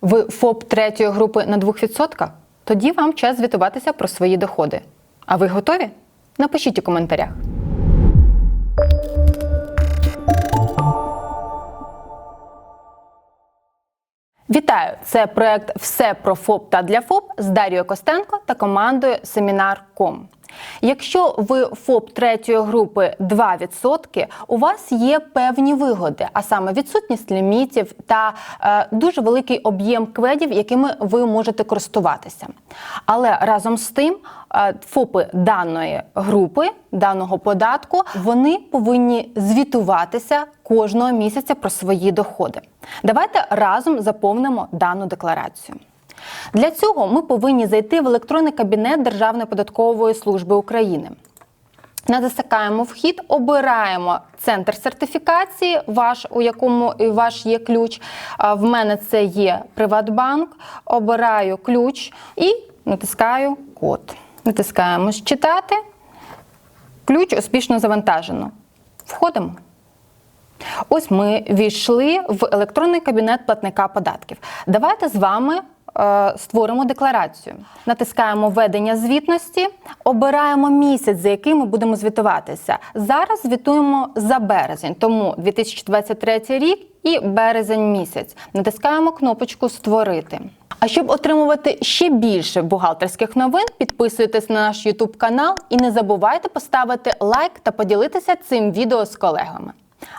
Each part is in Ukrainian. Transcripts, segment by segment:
Ви ФОП третьої групи на 2%? Тоді вам час звітуватися про свої доходи. А ви готові? Напишіть у коментарях. Вітаю! Це проект Все про ФОП та для ФОП з Дарією Костенко та командою Семінар.ком. Якщо ви ФОП третьої групи 2%, у вас є певні вигоди, а саме відсутність лімітів та е, дуже великий об'єм кведів, якими ви можете користуватися. Але разом з тим, е, ФОПи даної групи, даного податку, вони повинні звітуватися кожного місяця про свої доходи. Давайте разом заповнимо дану декларацію. Для цього ми повинні зайти в електронний кабінет Державної податкової служби України. Натискаємо вхід, обираємо центр сертифікації, ваш, у якому ваш є ключ. В мене це є Приватбанк. Обираю ключ і натискаю код. Натискаємо «Считати». Ключ успішно завантажено. Входимо. Ось ми війшли в електронний кабінет платника податків. Давайте з вами створимо декларацію. Натискаємо введення звітності, обираємо місяць, за який ми будемо звітуватися. Зараз звітуємо за березень, тому 2023 рік і березень місяць. Натискаємо кнопочку Створити. А щоб отримувати ще більше бухгалтерських новин, підписуйтесь на наш YouTube канал і не забувайте поставити лайк та поділитися цим відео з колегами.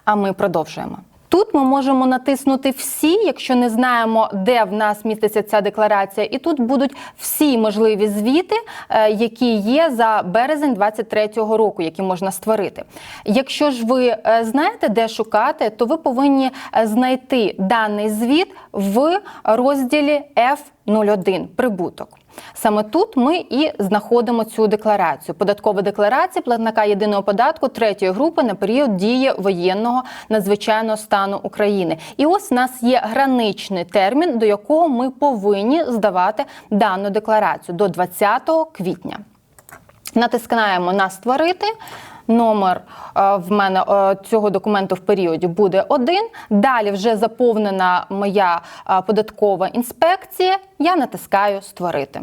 А ми продовжуємо. Тут ми можемо натиснути всі, якщо не знаємо, де в нас міститься ця декларація, і тут будуть всі можливі звіти, е, які є за березень 2023 року, які можна створити. Якщо ж ви е, знаєте, де шукати, то ви повинні е, знайти даний звіт в розділі F01 прибуток. Саме тут ми і знаходимо цю декларацію. Податкова декларація платника єдиного податку третьої групи на період дії воєнного надзвичайного стану України. І ось в нас є граничний термін, до якого ми повинні здавати дану декларацію до 20 квітня. Натискаємо на створити. Номер е, в мене е, цього документу в періоді буде один. Далі вже заповнена моя е, податкова інспекція. Я натискаю Створити.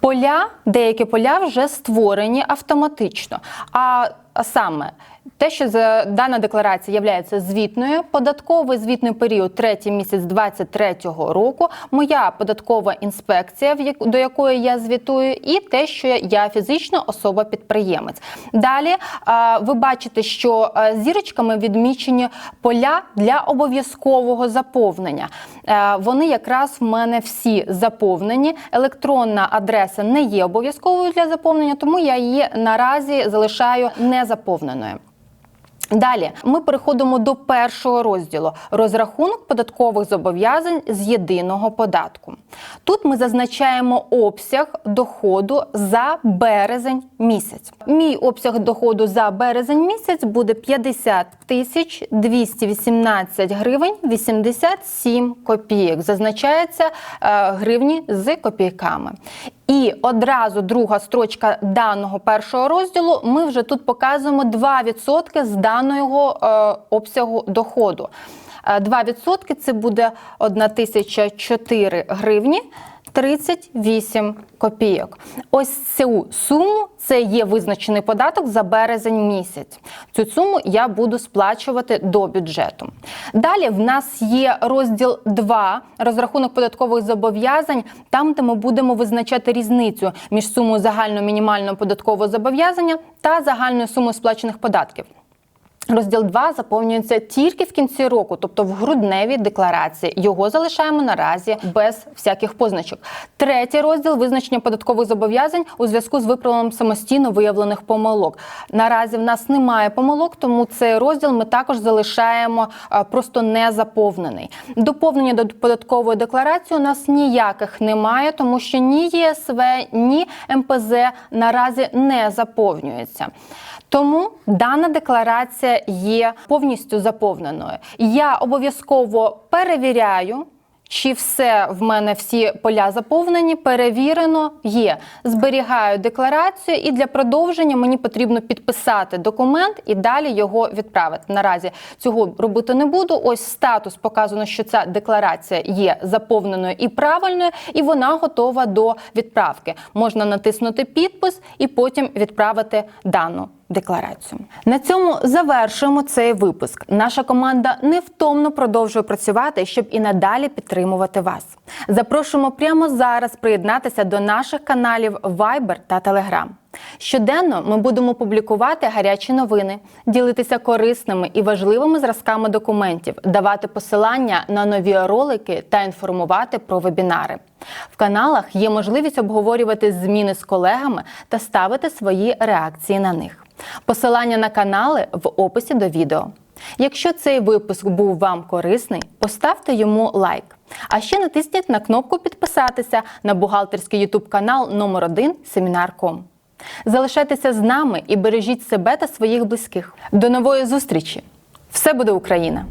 Поля, деякі поля вже створені автоматично. А саме те, що за дана декларація є звітною, податковий звітний період третій місяць 2023 року, моя податкова інспекція, до якої я звітую, і те, що я фізична особа-підприємець. Далі ви бачите, що зірочками відмічені поля для обов'язкового заповнення. Вони якраз в мене всі заповнені. Електронна адреса не є обов'язковою для заповнення, тому я її наразі залишаю не заповненою. Далі ми переходимо до першого розділу розрахунок податкових зобов'язань з єдиного податку. Тут ми зазначаємо обсяг доходу за березень місяць. Мій обсяг доходу за березень місяць буде 50 тисяч 218 гривень 87 копійок. Зазначається е, гривні з копійками. І одразу друга строчка даного першого розділу ми вже тут показуємо 2% з даного е, обсягу доходу. 2% е, це буде 1004 гривні 38 копійок. Ось цю суму це є визначений податок за березень місяць. Цю суму я буду сплачувати до бюджету. Далі в нас є розділ 2 розрахунок податкових зобов'язань, там де ми будемо визначати різницю між сумою загального мінімального податкового зобов'язання та загальною сумою сплачених податків. Розділ 2 заповнюється тільки в кінці року, тобто в грудневій декларації. Його залишаємо наразі без всяких позначок. Третій розділ визначення податкових зобов'язань у зв'язку з виправленням самостійно виявлених помилок. Наразі в нас немає помилок, тому цей розділ ми також залишаємо просто не заповнений. Доповнення до податкової декларації у нас ніяких немає, тому що ні ЄСВ, ні МПЗ наразі не заповнюється. Тому дана декларація є повністю заповненою. Я обов'язково перевіряю. Чи все в мене всі поля заповнені, перевірено, є. Зберігаю декларацію, і для продовження мені потрібно підписати документ і далі його відправити. Наразі цього робити не буду. Ось статус показано, що ця декларація є заповненою і правильною, і вона готова до відправки. Можна натиснути підпис і потім відправити дану декларацію. На цьому завершуємо цей випуск. Наша команда невтомно продовжує працювати, щоб і надалі підтримувати вас. Запрошуємо прямо зараз приєднатися до наших каналів Viber та Telegram. Щоденно ми будемо публікувати гарячі новини, ділитися корисними і важливими зразками документів, давати посилання на нові ролики та інформувати про вебінари. В каналах є можливість обговорювати зміни з колегами та ставити свої реакції на них. Посилання на канали в описі до відео. Якщо цей випуск був вам корисний, поставте йому лайк. А ще натисніть на кнопку підписатися на бухгалтерський YouTube канал номер 1 Семінар.ком. Залишайтеся з нами і бережіть себе та своїх близьких. До нової зустрічі! Все буде Україна!